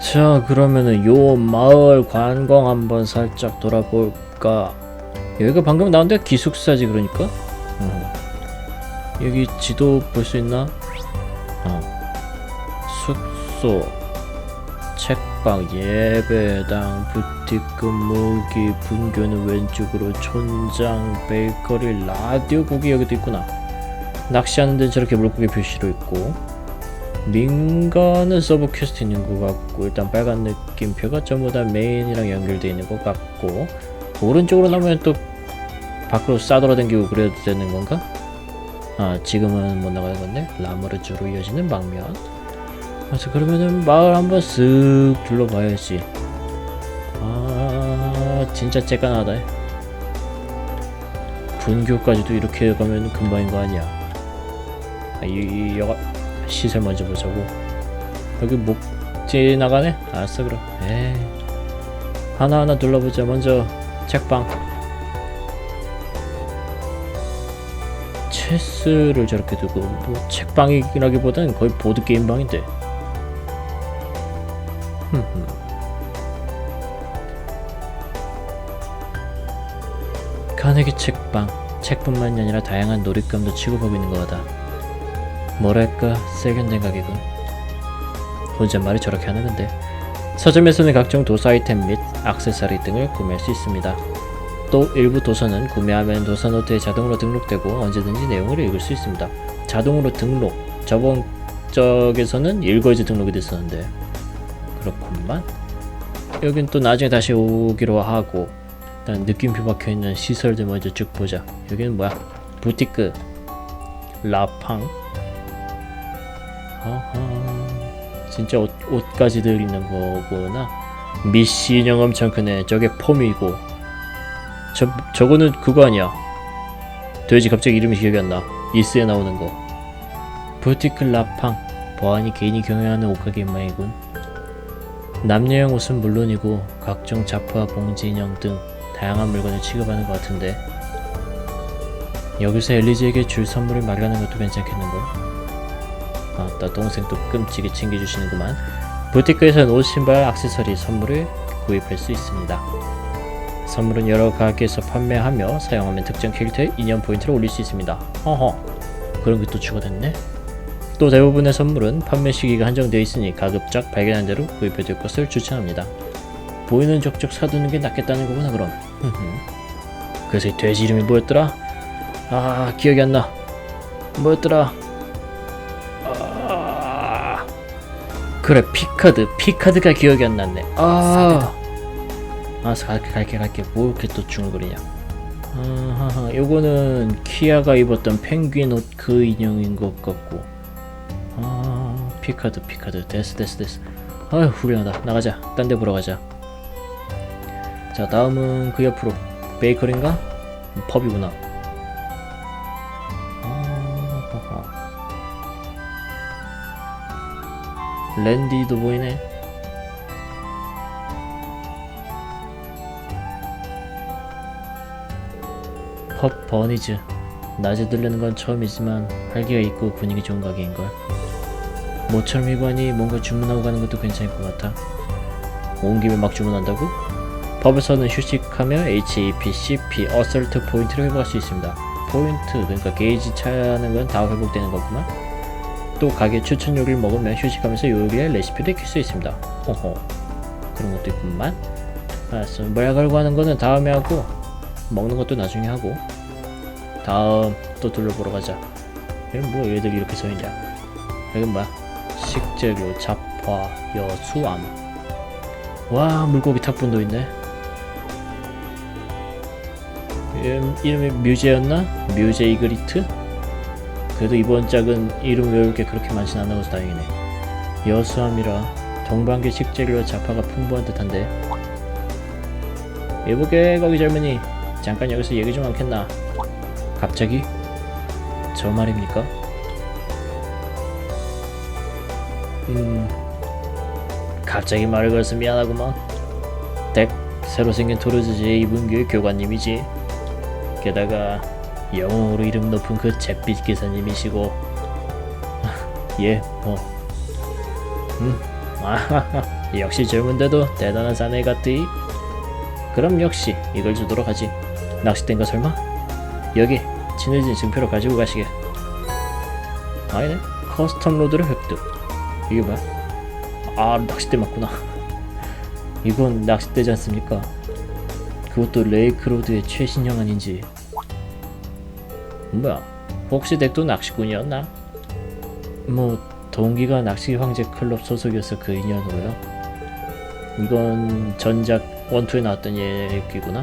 자 그러면은 요 마을 관광 한번 살짝 돌아볼까? 여기가 방금 나온 데 기숙사지 그러니까? 어. 여기 지도 볼 수 있나? 어. 숙소 책방 예배당 부티크 무기 분교는 왼쪽으로 촌장 베이커리 라디오 거기 여기도 있구나. 낚시하는 데는 저렇게 물고기 표시로 있고 민가는 서브 퀘스트 있는 것 같고 일단 빨간 느낌표가 전부 다 메인이랑 연결되어 있는 것 같고 오른쪽으로 나면 또 밖으로 싸돌아다니고 그래도 되는 건가? 아 지금은 못 나가는 건데 라머르주로 이어지는 방면. 그래서 그러면은 마을 한번 쓱 둘러봐야지. 아 진짜 쬐깐하다. 분교까지도 이렇게 가면 금방인 거 아니야. 아, 이, 이 여가 시설 먼저 보자고. 여기 목지 나가네? 알았어 그럼. 에이. 하나하나 둘러보자. 먼저 책방. 체스를 저렇게 두고 뭐 책방이라기보다는 거의 보드게임 방인데. 흠흠. 카네기 책방. 책뿐만이 아니라 다양한 놀잇감도 취급하고 있는 것 같아 뭐랄까 세련된 가격은 혼잣말이 저렇게 하는 건데. 서점에서는 각종 도서 아이템 및 액세서리 등을 구매할 수 있습니다. 또 일부 도서는 구매하면 도서 노트에 자동으로 등록되고 언제든지 내용을 읽을 수 있습니다. 자동으로 등록. 저번 적에서는 읽어야지 등록이 됐었는데. 그렇구만. 여긴 또 나중에 다시 오기로 하고. 일단 느낌표 박혀있는 시설들 먼저 쭉 보자. 여기는 뭐야? 부티크. 라팡 아하 진짜 옷, 옷까지 들있는 거구나. 미씨 인형 엄청 크네. 저게 폼이고. 저, 저거는 그거 아니야. 돼지 갑자기 이름이 기억이 안 나. 이스에 나오는 거. 부티크 라팡. 보안이 개인이 경영하는 옷가게 모양이군. 남녀용 옷은 물론이고 각종 자프와 봉지 인형 등 다양한 물건을 취급하는 것 같은데. 여기서 엘리즈에게 줄 선물을 마련하는 것도 괜찮겠는걸? 아따 동생도 끔찍이 챙겨주시는구만. 부티크에서는 옷, 신발, 액세서리 선물을 구입할 수 있습니다. 선물은 여러 가게에서 판매하며 사용하면 특정 캐릭터의 인형 포인트를 올릴 수 있습니다. 허허 그런 게 또 추가됐네. 또 대부분의 선물은 판매 시기가 한정되어 있으니 가급적 발견한 대로 구입해둘 것을 추천합니다. 보이는 족족 사두는 게 낫겠다는 거구나 그럼. 그래서 이 돼지 이름이 뭐였더라? 아 기억이 안 나. 뭐였더라 그래 피카드. 피카드가 기억이 안 났네. 아. 알았어 갈게 갈게 갈게. 뭐 이렇게 또 중얼거리냐? 아하하 요거는 키아가 입었던 펭귄 옷 그 인형인 것 같고. 아 피카드 피카드. 됐어 됐어 됐어. 아휴 후련하다. 나가자. 딴 데 보러 가자. 자 다음은 그 옆으로. 베이커리인가? 펍이구나 랜디도 보이네. 펍 버니즈. 낮에 들르는 건 처음이지만 활기가 있고 분위기 좋은 가게인걸. 모처럼 이관이 뭔가 주문하고 가는 것도 괜찮을 것 같아. 온 김에 막 주문한다고? 펍에서는 휴식하며 HAPCP 어설트 포인트를 회복할 수 있습니다. 포인트 그러니까 게이지 차는 건 다 회복되는 거구만 또 가게 추천 요리를 먹으면 휴식하면서 요리의 레시피를 익힐 수 있습니다. 호호. 그런 것도 있구만. 알았어. 뭐야 걸고 하는 거는 다음에 하고 먹는 것도 나중에 하고. 다음 또 둘러보러 가자. 여기 뭐 얘들 이렇게 서있냐? 여긴 뭐야? 식재료 잡화 여수암. 와 물고기 탁분도 있네. 이름, 이름이 뮤제였나? 뮤제 이그리트? 그래도 이번 짝은 이름 외울 게 그렇게 많진 않아서 다행이네. 여수암이라 동방계 식재료와 잡화가 풍부한 듯한데. 여보게 거기 젊은이 잠깐 여기서 얘기 좀 않겠나? 갑자기? 저 말입니까? 음 갑자기 말을 걸어서 미안하구만. 덱 새로 생긴 토르즈 제2분교의 교관님이지. 게다가 영웅으로 이름 높은 그 잿빛 기사님이시고 예, 뭐 음, 아하하, 역시 젊은데도 대단한 사내 같으이. 그럼 역시 이걸 주도록 하지. 낚싯대인가 설마? 여기 친해진 증표를 가지고 가시게. 아니네. 커스텀 로드를 획득. 이게 뭐야? 아 낚싯대 맞구나. 이건 낚싯대지 않습니까? 그것도 레이크 로드의 최신형 아닌지. 뭐야? 혹시 덱도 낚시꾼이었나? 뭐 동기가 낚시 황제 클럽 소속이어서 그 인연으로요. 이건 전작 원투에 나왔던 얘기구나.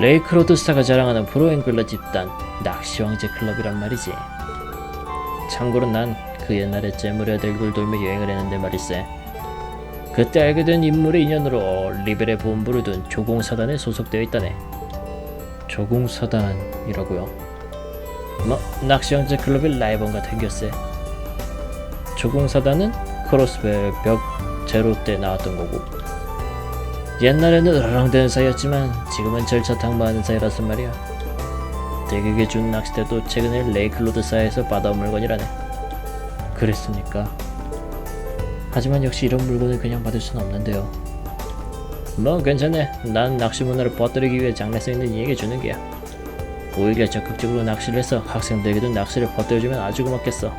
레이크 로드 스타가 자랑하는 프로앵글러 집단 낚시 황제 클럽이란 말이지. 참고로 난 그 옛날에 재물의 덱을 돌며 여행을 했는데 말일세. 그때 알게 된 인물의 인연으로 리벨의 본부를 둔 조공사단에 소속되어 있다네. 조공사단이라고요? 뭐 낚시형제 클럽의 라이벌과 생겼세. 조공사단은 크로스벨 벽 제로 때 나왔던 거고 옛날에는 으르렁대는 사이였지만 지금은 절차 탕마하는 사이라서 말이야. 대격에 준 낚싯대도 최근에 레이클로드 사에서 받아온 물건이라네. 그랬습니까? 하지만 역시 이런 물건을 그냥 받을 수는 없는데요. 뭐 괜찮네. 난 낚시 문화를 퍼뜨리기 위해 장래성 있는 이에게 주는 게야. 오히려 적극적으로 낚시를 해서 학생들에게도 낚시를 퍼뜨려주면 아주 고맙겠어.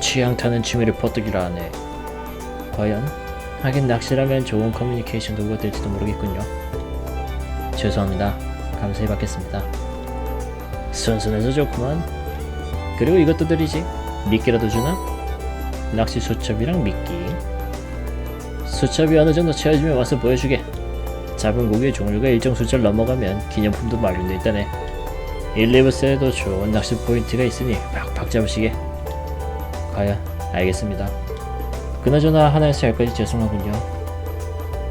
취향 타는 취미를 퍼뜨리라 하네. 과연? 하긴 낚시라면 좋은 커뮤니케이션 도구가 될지도 모르겠군요. 죄송합니다. 감사히 받겠습니다. 순순해서 좋구만. 그리고 이것도 드리지. 미끼라도 주나? 낚시 수첩이랑 미끼. 수첩이 어느 정도 채워지면 와서 보여주게. 잡은 고기의 종류가 일정 숫자를 넘어가면 기념품도 마련돼 있다네. 1, 2부스에도 좋은 낚시 포인트가 있으니 팍팍 잡으시게. 과연 알겠습니다. 그나저나 하나에서 열까지 죄송하군요.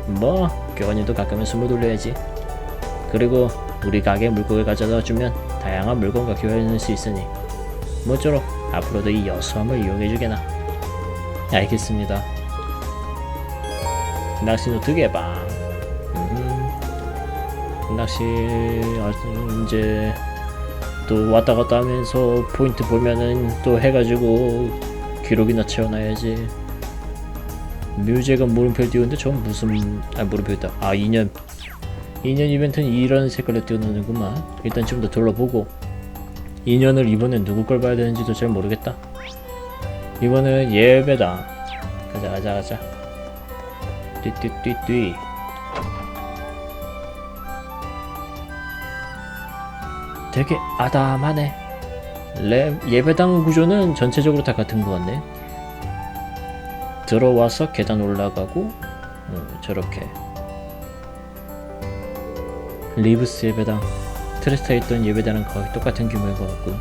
뭐 교관님도 가끔은 숨을 돌려야지. 그리고 우리 가게 물고기 가져다 주면 다양한 물건과 교환할 수 있으니 모쪼록 앞으로도 이 여수함을 이용해주게나. 알겠습니다. 낚시 노트 개방. 음, 낚시 어, 이제 또 왔다 갔다 하면서 포인트 보면은 또 해가지고 기록이나 채워놔야지. 뮤제가 물음표 띄우는데 전 무슨 아 물음표다. 아 2년 2년 이벤트는 이런 색깔로 띄워놓는구만. 일단 좀 더 둘러보고 2년을 이번엔 누구 걸 봐야 되는지도 잘 모르겠다. 이번은 예배다. 가자 가자 가자. 띠띠띠띠. 되게 아담하네. 레, 예배당 구조는 전체적으로 다 같은 것 같네. 들어와서 계단 올라가고 음, 저렇게 리브스 예배당 트레스타에 있던 예배당은 거의 똑같은 규모인 것 같고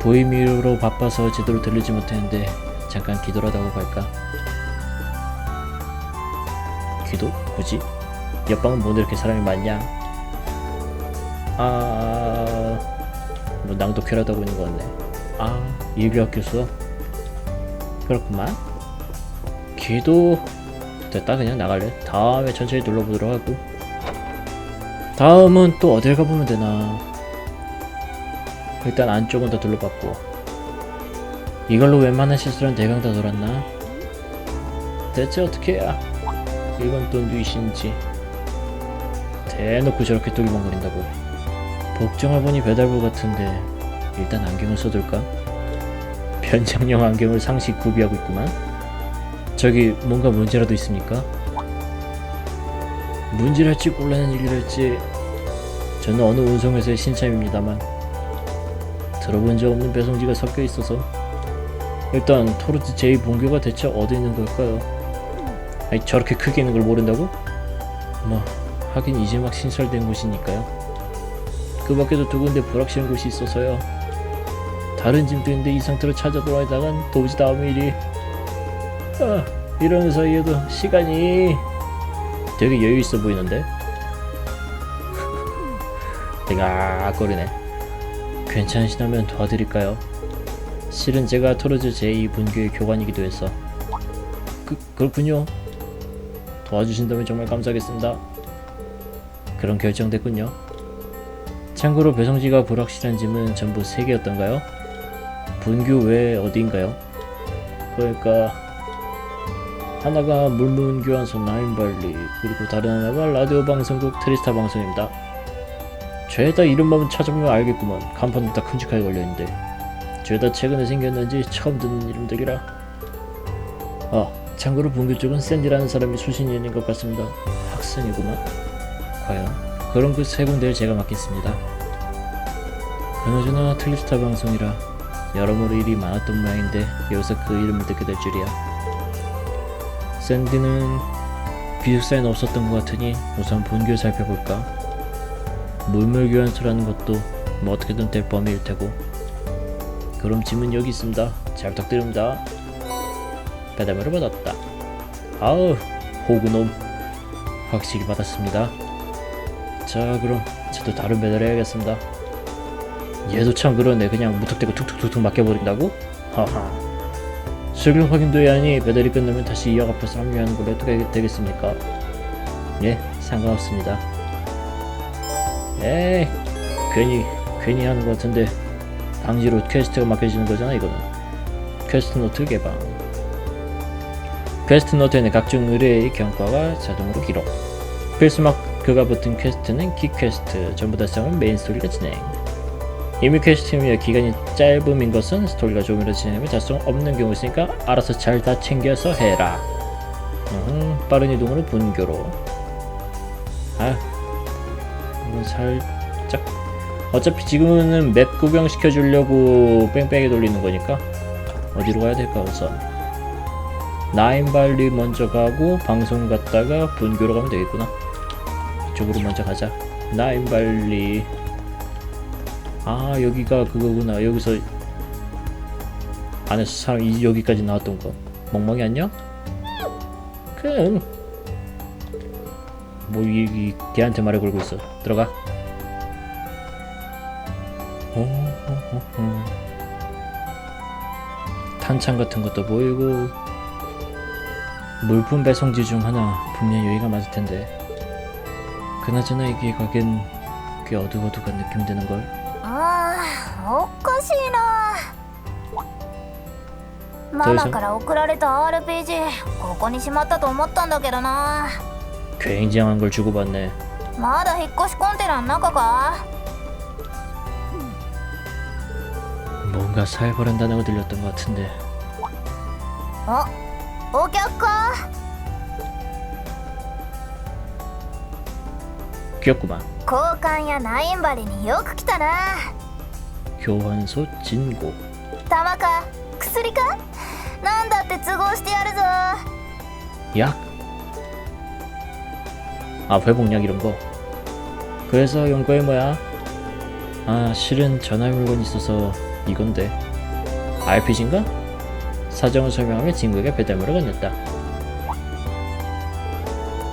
보이미로 바빠서 제대로 들르지 못했는데 잠깐 기도라도 하고 갈까 기도? 굳이? 옆방은 뭐 이렇게 사람이 많냐 아... 뭐 낭독회라도 하고 있는 것 같네. 아... 일교학 교수. 그렇구만. 기도 됐다 그냥 나갈래. 다음에 천천히 눌러보도록 하고. 다음은 또 어딜 가보면 되나. 일단 안쪽은 다 둘러봤고. 이걸로 웬만한 시설은 대강 다 돌았나? 대체 어떻게 해야 이건 또 누이신지. 대놓고 저렇게 뚫리멍거린다고 복정을 보니 배달부 같은데 일단 안경을 써둘까? 변장용 안경을 상시 구비하고 있구만 저기 뭔가 문제라도 있습니까? 문제랄지 곤란한 일이랄지 저는 어느 운송회사의 신참입니다만 들어본 적 없는 배송지가 섞여 있어서 일단 토르트 제2 본교가 대체 어디 있는 걸까요? 아니 저렇게 크게 있는 걸 모른다고? 뭐 하긴 이제 막 신설된 곳이니까요 그 밖에도 두 군데 불확실한 곳이 있어서요. 다른 있는데 이 상태로 찾아 돌아다간 도무지 다음 일이 아, 이러는 사이에도 시간이 되게 여유 있어 보이는데? 대각거리네. 괜찮으시다면 도와드릴까요? 실은 제가 토르즈 제2분교의 교관이기도 해서. 그, 그렇군요. 도와주신다면 정말 감사하겠습니다. 그런 결정됐군요 참고로 배송지가 불확실한 짐은 전부 3개였던가요? 분교 외에 어디인가요? 그러니까 하나가 물문 교환소 나인발리 그리고 다른 하나가 라디오 방송국 트리스타 방송입니다. 죄다 이름만 찾아보면 알겠구먼. 간판도 다 큼직하게 걸려있는데 죄다 최근에 생겼는지 처음 듣는 이름들이라. 아 참고로 본교 쪽은 샌디라는 사람이 수신인인 것 같습니다. 학생이구만. 과연 그런 그세 군데를 제가 맡겠습니다. 그나저나 트리스타 방송이라 여러모로 일이 많았던 모양인데 여기서 그 이름을 듣게 될 줄이야. 샌디는 기숙사엔 없었던 것 같으니 우선 본교를 살펴볼까. 물물교환소라는 것도 뭐 어떻게든 될 범위일 테고. 그럼 짐은 여기 있습니다. 잘 부탁드립니다. 배달물을 받았다. 아우 호구놈 확실히 받았습니다. 자 그럼 저도 다른 배달 해야겠습니다. 얘도 참 그러네 그냥 무턱대고 툭툭툭툭 맡겨버린다고? 하하 수령 확인도 해야 하니 배달이 끝나면 다시 이역 앞에서 합류하는 해도 되- 되겠습니까? 예 상관없습니다 에이 괜히 괜히 하는 것 같은데 강제로 퀘스트가 맡겨지는 거잖아 이거는 퀘스트 노트 개방 퀘스트 노트에는 각종 의뢰의 경과가 자동으로 기록 필수 마 크가 붙은 퀘스트는 키 퀘스트 전부 달성은 메인 스토리가 진행 이미 퀘스트이며 기간이 짧음인 것은 스토리가 조금이라도 진행하면 달성 없는 경우 있으니까 알아서 잘 다 챙겨서 해라. 음, 빠른 이동으로 분교로. 아, 이건 살짝. 어차피 지금은 맵 구경 시켜주려고 뺑뺑이 돌리는 거니까 어디로 가야 될까 우선. 나인발리 먼저 가고 방송 갔다가 분교로 가면 되겠구나. 이쪽으로 먼저 가자. 나인발리. 아 여기가 그거구나 여기서 안에서 사람 이 여기까지 나왔던 거 멍멍이 안녕? 큰. 뭐 이, 이 걔한테 말을 걸고 있어 들어가 어, 어, 어, 어. 탄창 같은 것도 보이고 물품 배송지 중 하나 분명 여기가 맞을 텐데 그나저나 이게 가긴 꽤 어둑어둑한 느낌 드는걸 あーおかしいなママから送られた RPG ここにしまったと思ったんだけどな 굉장한 걸 주고받네 まだ引っ越しコンテナの中か 뭔가 살벌한다는 거 들렸던 것 같은데 おお客か 바뀌었구만. 고관야 나인발에 요크키타나. 교환소 진고. 다마카, 쿠스리카? 난다떼 쓰고시티 야르죠. 약. 아 회복약 이런 거. 그래서 연구해 뭐야? 아 실은 전할 물건 있어서 이건데 RPG인가? 사정을 설명하며 진국에게 배달물을 건넸다.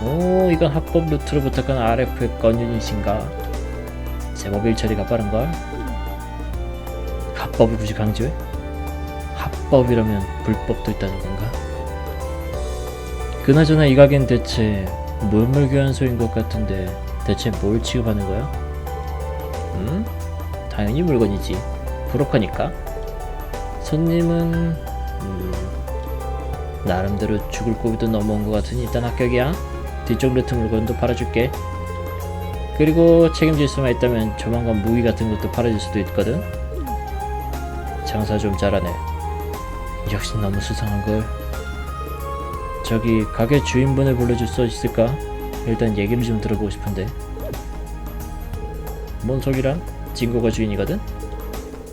오 이건 합법 루트로 부탁한 RF 건유닛인가 제법 일 처리가 빠른걸 합법을 굳이 강조해? 합법이라면 불법도 있다는 건가? 그나저나 이 가게는 대체 물물교환소인 것 같은데 대체 뭘 취급하는 거야? 음? 당연히 물건이지 브로커니까 손님은 음, 나름대로 죽을 고비도 넘어온 것 같으니 일단 합격이야 뒤쪽 루트 물건도 팔아줄게. 그리고 책임질 수만 있다면 조만간 무기 같은 것도 팔아줄 수도 있거든. 장사 좀 잘하네. 역시 너무 수상한걸. 저기 가게 주인분을 불러줄 수 있을까? 일단 얘기를 좀 들어보고 싶은데. 뭔 소리란? 진고가 주인이거든?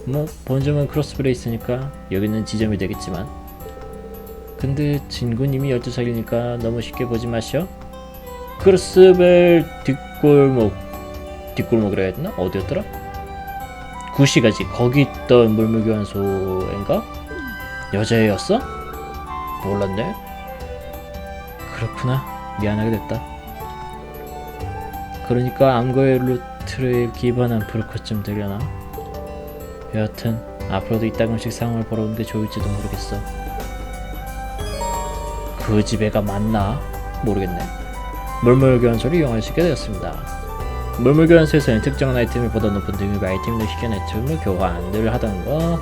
뭐 본점은 크로스브레 있으니까 여기는 지점이 되겠지만. 근데 진구님이 12살이니까 너무 쉽게 보지 마시오 크로스벨 뒷골목 뒷골목이라 해야 되나? 어디였더라? 구시가지 거기 있던 물물교환소인가? 여자애였어? 몰랐네 그렇구나. 미안하게 됐다. 그러니까 암거의 루트를 기반한 브로커쯤 되려나? 여하튼 앞으로도 이따금씩 상황을 벌어오는 게 좋을지도 모르겠어. 그 집애가 맞나? 모르겠네. 물물교환소를 이용할 수 있게 되었습니다. 물물교환소에서는 특정한 아이템을 보다 높은 등급의 아이템을 시키는 아이템을 교환을 하던가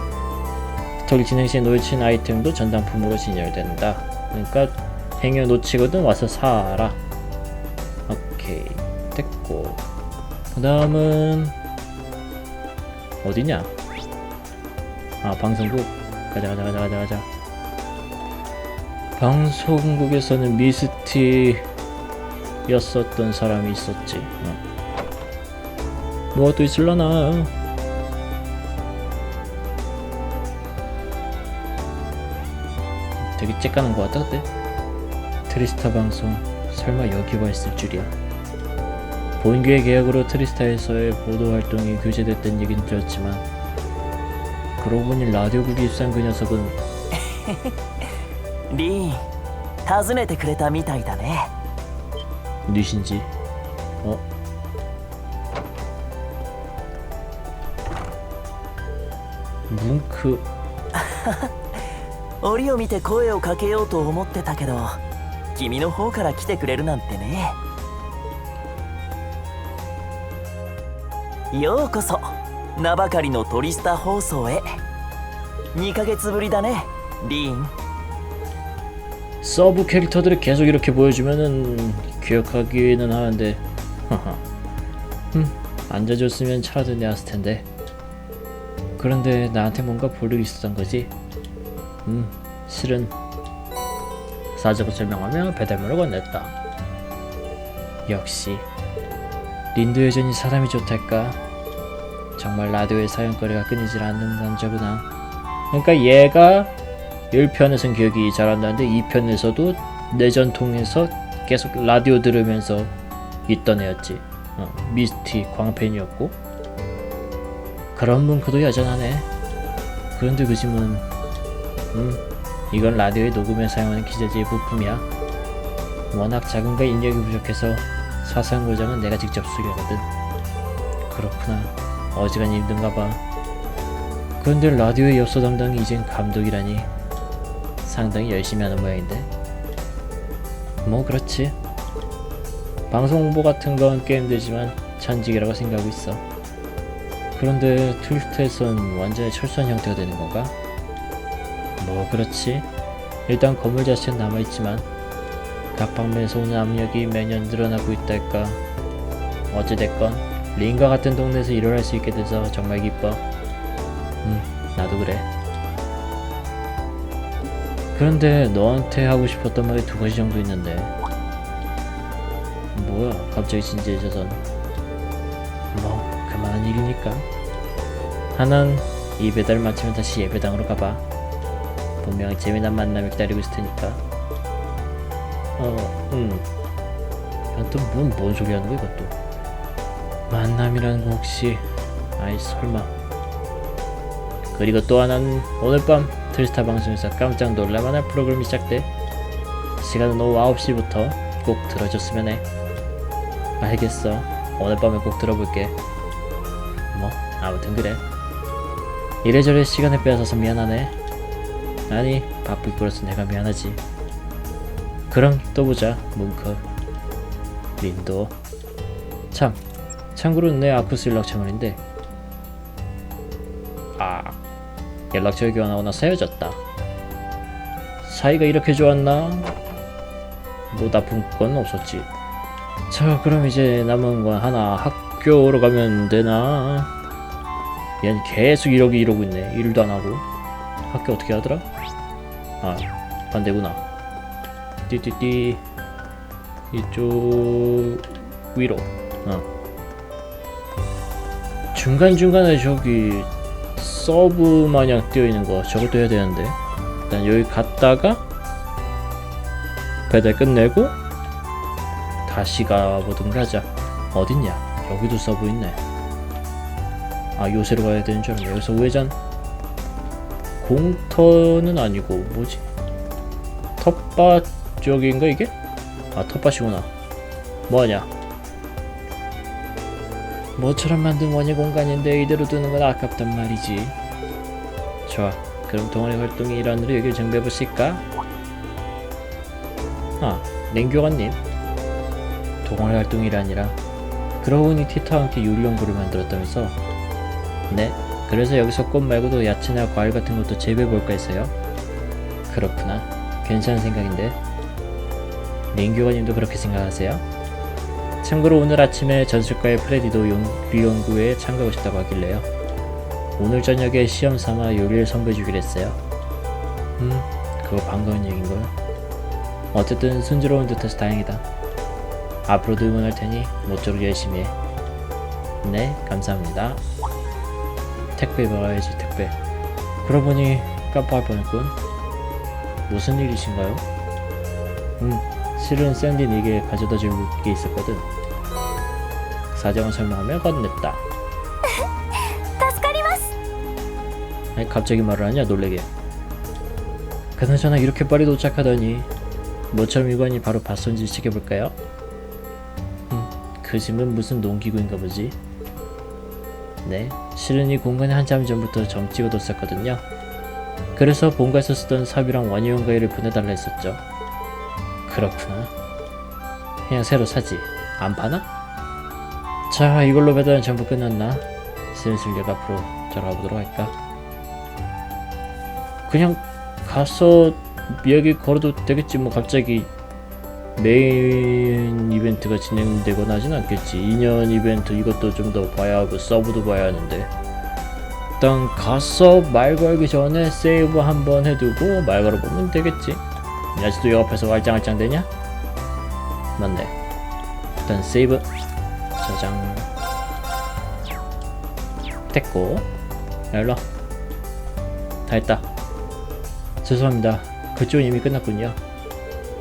스토리 진행 시에 놓친 아이템도 전당품으로 진열된다. 그러니까 행여 놓치거든 와서 사라. 오케이. 됐고. 그 다음은 어디냐? 아 방송국. 가자 가자 가자 가자 가자. 방송국에서는 미스티 였었던 사람이 있었지 어. 뭐가 또 있을라나 되게 째까는 것 같다 그때 트리스타 방송 설마 여기 와 있을 줄이야 본교의 계약으로 트리스타에서의 보도 활동이 규제됐다는 얘기는 들었지만 그러고 보니 라디오국에 입사한 그 녀석은 リーン訪ねてくれたみたいだね 旅行地お。文句。折を見て声をかけようと思ってたけど君の方から来てくれるなんてね。ようこそ名ばかりのトリスタ放送へ。2ヶ月ぶりだねリーン。 서브 캐릭터들을 계속 이렇게 보여주면은 기억하기는 하는데. 음 앉아줬으면 차라도 내왔을 텐데. 그런데 나한테 뭔가 볼 일이 있었던 거지? 음 실은 사적으로 설명하며 배달물을 건넸다. 역시 린도 여전히 사람이 좋달까? 정말 라디오의 사연거리가 끊이질 않는 남자구나. 그러니까 얘가 1편에선 기억이 잘 안 나는데 2편에서도 내전통에서 계속 라디오 들으면서 있던 애였지. 어, 미스티 광팬이었고 그런 문크도 여전하네. 그런데 그 짐은 음 이건 라디오의 녹음에 사용하는 기재지의 부품이야. 워낙 작은가 인력이 부족해서 사상 고장은 내가 직접 수리하거든. 그렇구나. 어지간히 힘든가 봐. 그런데 라디오의 엽서 담당이 이젠 감독이라니 상당히 열심히 하는 모양인데. 뭐 그렇지. 방송 홍보 같은 건꽤 힘들지만 천직이라고 생각하고 있어. 그런데 트위스트에선 완전히 철수한 형태가 되는 건가? 뭐 그렇지. 일단 건물 자체는 남아있지만 각 방면에서 오는 압력이 매년 늘어나고 있달까? 어찌됐건 린과 같은 동네에서 일을 할 수 있게 돼서 정말 기뻐. 음 나도 그래 그런데 너한테 하고 싶었던 말이 두 가지 정도 있는데. 뭐야 갑자기 진지해져선 뭐 그만한 일이니까. 하나는 이 배달 마치면 다시 예배당으로 가봐. 분명히 재미난 만남이 기다리고 있을 테니까. 어음. 또뭔 뭔 소리 하는 거야 이것도? 만남이라는 거 혹시 아이 설마 그리고 또 하나는 오늘 밤 트리스타 방송에서 깜짝 놀랄만한 프로그램이 시작돼 시간은 오후 9시부터 꼭 들어줬으면 해. 알겠어. 오늘 밤에 꼭 들어볼게. 뭐 아무튼 그래. 이래저래 시간을 빼앗아서 미안하네. 아니 바쁠 거라서 내가 미안하지. 그럼 또 보자 뭉크 린도. 참 참고로 내 아쿠스 연락처물인데 연락처를 교환하고 나서 헤어졌다. 사이가 이렇게 좋았나? 뭐 나쁜 건 없었지. 자, 그럼 이제 남은 건 하나 학교로 가면 되나? 얘는 계속 이러기 이러고 있네. 일도 안 하고. 학교 어떻게 하더라? 아, 반대구나. 띠띠띠. 이쪽 위로. 어. 중간중간에 저기 서브 마냥 뛰어 있는 거 저것도 해야 되는데. 일단 여기 갔다가 배달 끝내고 다시 가보든가 하자. 어딨냐? 여기도 서브 있네. 아 요새로 가야 되는 줄 알았네. 여기서 우회전. 공터는 아니고 뭐지? 텃밭 쪽인가 이게? 아 텃밭이구나. 뭐하냐 모처럼 만든 원예 공간인데 이대로 두는 건 아깝단 말이지. 좋아. 그럼 동아리 활동의 일환으로 여기를 정비해 보실까? 아, 냉교관님. 동아리 활동이 일환이라. 그러고 보니 티타와 함께 요리 연구를 만들었다면서? 네. 그래서 여기서 꽃 말고도 야채나 과일 같은 것도 재배해 볼까 했어요. 그렇구나. 괜찮은 생각인데. 링교관님도 그렇게 생각하세요? 참고로 오늘 아침에 전술가의 프레디도 용, 리연구에 참가하고 싶다고 하길래요. 오늘 저녁에 시험 삼아 요리를 선보여주기로 했어요. 음, 그거 반가운 얘긴걸. 어쨌든 순조로운 듯해서 다행이다. 앞으로도 응원할 테니 모쪼록 열심히 해. 네, 감사합니다. 택배 받아야지, 택배. 그러고 보니 깜빡할 뻔했군. 무슨 일이신가요? 음, 실은 샌디 에게 가져다 줄 게 있었거든. 사정을 설명하며 건넸다. 아니, 갑자기 말을 하냐 놀래게. 그나저나 이렇게 빨리 도착하더니 뭐처럼 이관이 바로 봤는지 지켜볼까요? 음, 그 집은 무슨 농기구인가 보지. 네, 실은 이 공간에 한참 전부터 정찍어 뒀었거든요. 그래서 본가에서 쓰던 사비랑 원형 가위를 보내달라 했었죠. 그렇구나. 그냥 새로 사지. 안 파나? 자, 이걸로 배달은 전부 끝났나? 슬슬 역 앞으로 들어가보도록 할까? 그냥 가서 여기 걸어도 되겠지 뭐 갑자기 메인 이벤트가 진행되거나 하진 않겠지 2년 이벤트 이것도 좀 더 봐야 하고 서브도 봐야 하는데 일단 가서 말 걸기 전에 세이브 한번 해두고 말 걸어보면 되겠지 아직도 역 앞에서 알짱알짱 되냐? 맞네 일단 세이브 저장 됐고 야 일로와 다 했다 죄송합니다. 그쪽은 이미 끝났군요.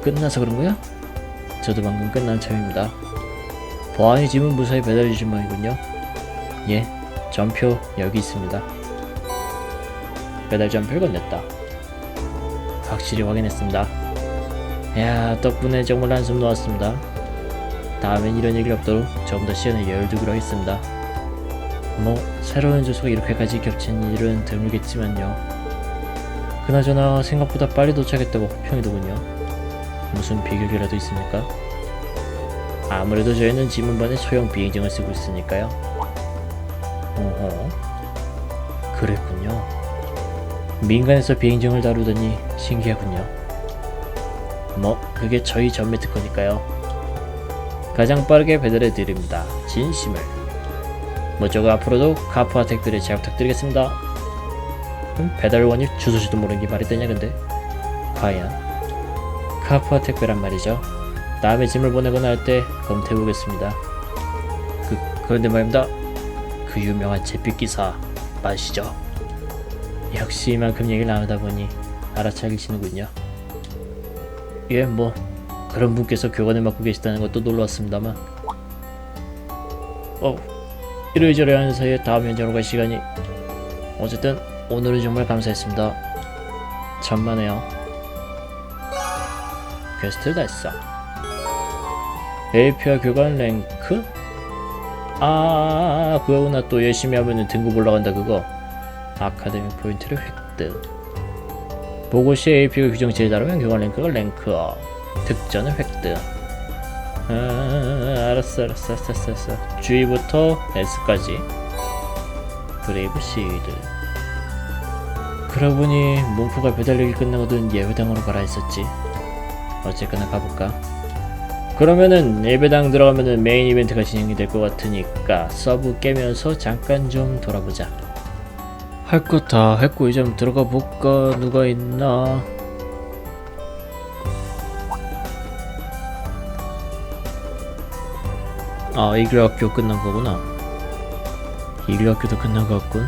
끝나서 그런 거야? 저도 방금 끝난 참입니다. 보안이 짐은 무사히 배달해 주신 모양이군요. 예, 전표 여기 있습니다. 배달 전표를 건넸다. 확실히 확인했습니다. 야, 덕분에 정말 한숨 놓았습니다. 다음엔 이런 일이 없도록 조금 더 시간을 여유 두기로 하겠습니다. 뭐, 새로운 주소가 이렇게까지 겹친 일은 드물겠지만요. 그나저나 생각보다 빨리 도착했다고 호평이더군요. 무슨 비결이라도 있습니까? 아무래도 저희는 지문반의 소형 비행정을 쓰고 있으니까요. 어허, 그랬군요. 민간에서 비행정을 다루더니 신기하군요. 뭐, 그게 저희 전매 특허니까요. 가장 빠르게 배달해 드립니다. 진심을. 뭐저거 앞으로도 카푸아 택들에 잘 부탁드리겠습니다. 음, 배달원이 주소지도 모르는 게 말이 되냐 근데 과연 카푸아 택배란 말이죠 다음에 짐을 보내거나 할 때 검토해보겠습니다 그, 그런데 말입니다 그 유명한 잿빛 기사 맞으시죠? 역시 이만큼 얘기를 나누다 보니 알아차리시는군요 예 뭐 그런 분께서 교관을 맡고 계시다는 것도 놀라웠습니다만 어 이러저러 하는 사이에 다음 현장으로 갈 시간이 어쨌든 오늘은 정말 감사했습니다. 천만에요. 퀘스트 달성. AP와 교관 랭크? 아, 그거구나. 또 열심히 하면 등급 올라간다, 그거. 아카데미 포인트를 획득. 보고 시 AP가 규정 제일 다르면 교관 랭크가 랭크업. 득전을 획득. 아, 알았어, 알았어, 알았어, 알았어. G부터 S까지. 브레이브 시드. 그러고 보니 몽프가 배달력이 끝나거든 예배당으로 가라 했었지 어쨌거나 가볼까 그러면은 예배당 들어가면은 메인 이벤트가 진행이 될 것 같으니까 서브 깨면서 잠깐 좀 돌아보자 할거다 했고 이제 들어가 볼까 누가 있나 아 이글 학교 끝난 거구나. 이글 학교도 끝난 것 같군.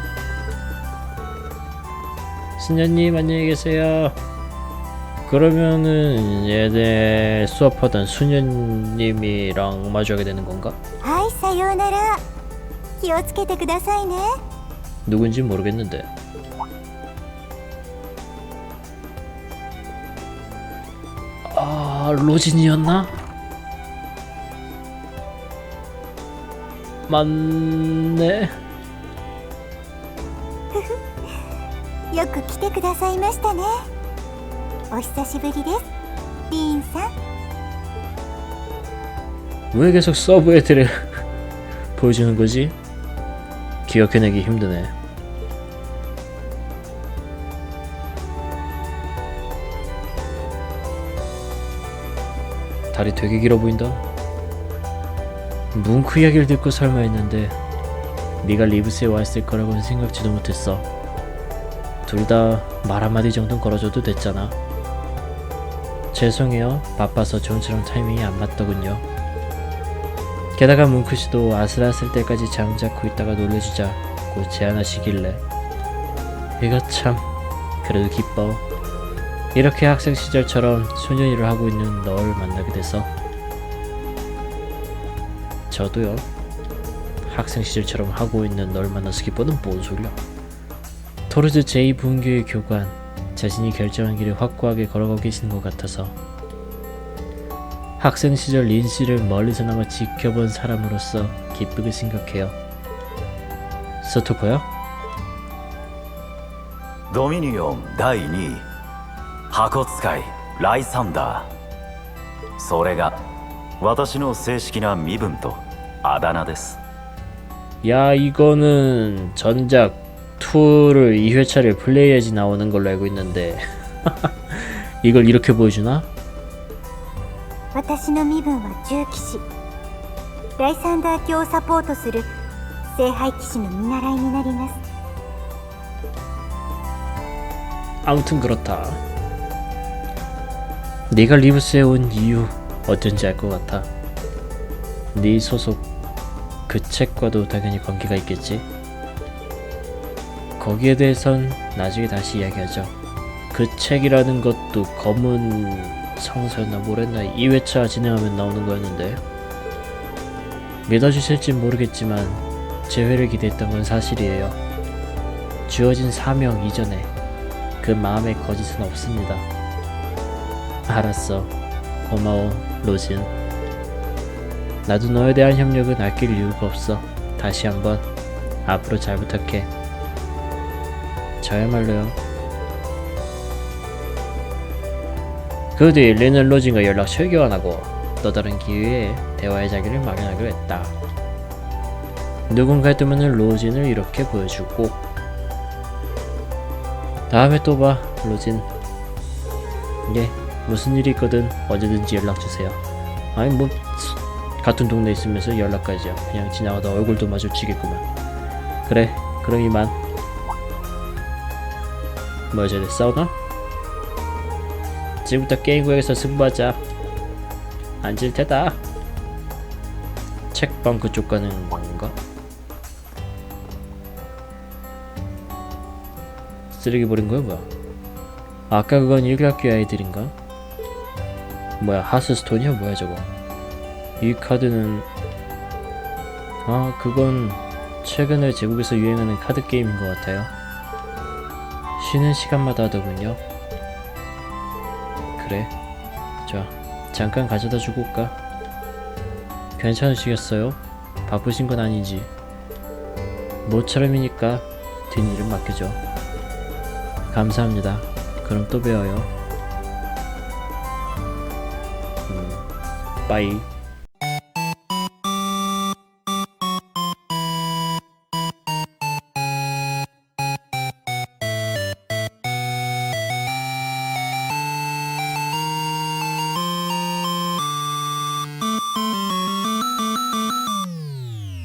신녀님 안녕히 계세요. 그러면은 얘네 수업하던 수녀님이랑 마주하게 되는 건가? 아이 사요나라. 기어츠케테 그다사이네? 누군지 모르겠는데. 아 로진이었나? 맞네. よく来てくださいましたねお久しぶりですリーンさん 왜 계속 서브 애들을 보여주는 거지? 기억해내기 힘드네. 다리 되게 길어 보인다. 뭉크 이야기를 듣고 설마 했는데 네가 리브스에 와 있을 거라고는 생각지도 못했어. 둘 다 말 한마디 정도는 걸어줘도 됐잖아. 죄송해요. 바빠서 좀처럼 타이밍이 안 맞더군요. 게다가 뭉크 씨도 아슬아슬 때까지 잠자코 있다가 놀래주자고 제안하시길래 이거 참 그래도 기뻐. 이렇게 학생 시절처럼 소년이를 하고 있는 널 만나게 돼서 저도요. 학생 시절처럼 하고 있는 널 만나서 기뻐는 뭔 소리야? 토르즈 제2 부흥교의 교관 자신이 결정한 길을 확고하게 걸어가고 계시는 것 같아서 학생 시절 린 씨를 멀리서나마 지켜본 사람으로서 기쁘게 생각해요. 스토커요? ドミニオン第2位箱使いライサンダーそれが私の正式な身分と あだ名です 야 이거는 전작 2를 2회차를 플레이해야지 나오는 걸로 알고 있는데 이걸 이렇게 보여주나? 私の身分は重騎士ライサンダー卿をサポートする聖杯騎士の見習いになります 아무튼 그렇다. 네가 리브스에 온 이유 어쩐지 알 것 같아. 네 소속 그 책과도 당연히 관계가 있겠지. 거기에 대해선 나중에 다시 이야기하죠. 그 책이라는 것도 검은 성서였나 뭐랬나 2회차 진행하면 나오는 거였는데 믿어주실진 모르겠지만 재회를 기대했던 건 사실이에요. 주어진 사명 이전에 그 마음에 거짓은 없습니다. 알았어. 고마워, 로진. 나도 너에 대한 협력은 아낄 이유가 없어. 다시 한번 앞으로 잘 부탁해. 저야말로요. 그 뒤 린은 로진과 연락 철교환하고 또 다른 기회에 대화의 자리를 마련하기로 했다. 누군가의 뜨면은 로진을 이렇게 보여주고 다음에 또 봐, 로진. 예, 무슨 일이 있거든 언제든지 연락 주세요. 아니 뭐 같은 동네 있으면서 연락까지 야. 그냥 지나가다 얼굴도 마주치겠구만. 그래, 그럼 이만. 뭐 이제 싸우나? 지금부터 게임 구역에서 승부하자. 앉을 테다. 책방 그쪽 가는 건가? 쓰레기 버린 거야 뭐야? 아까 그건 1학기 아이들인가? 뭐야 하스스톤이야 뭐야 저거? 이 카드는 아 그건 최근에 제국에서 유행하는 카드 게임인 것 같아요. 쉬는 시간마다 하더군요. 그래. 자 잠깐 가져다 주고 올까? 괜찮으시겠어요? 바쁘신 건 아니지. 모처럼이니까 뒷일은 맡겨줘. 감사합니다. 그럼 또 봬요. 음, 빠이.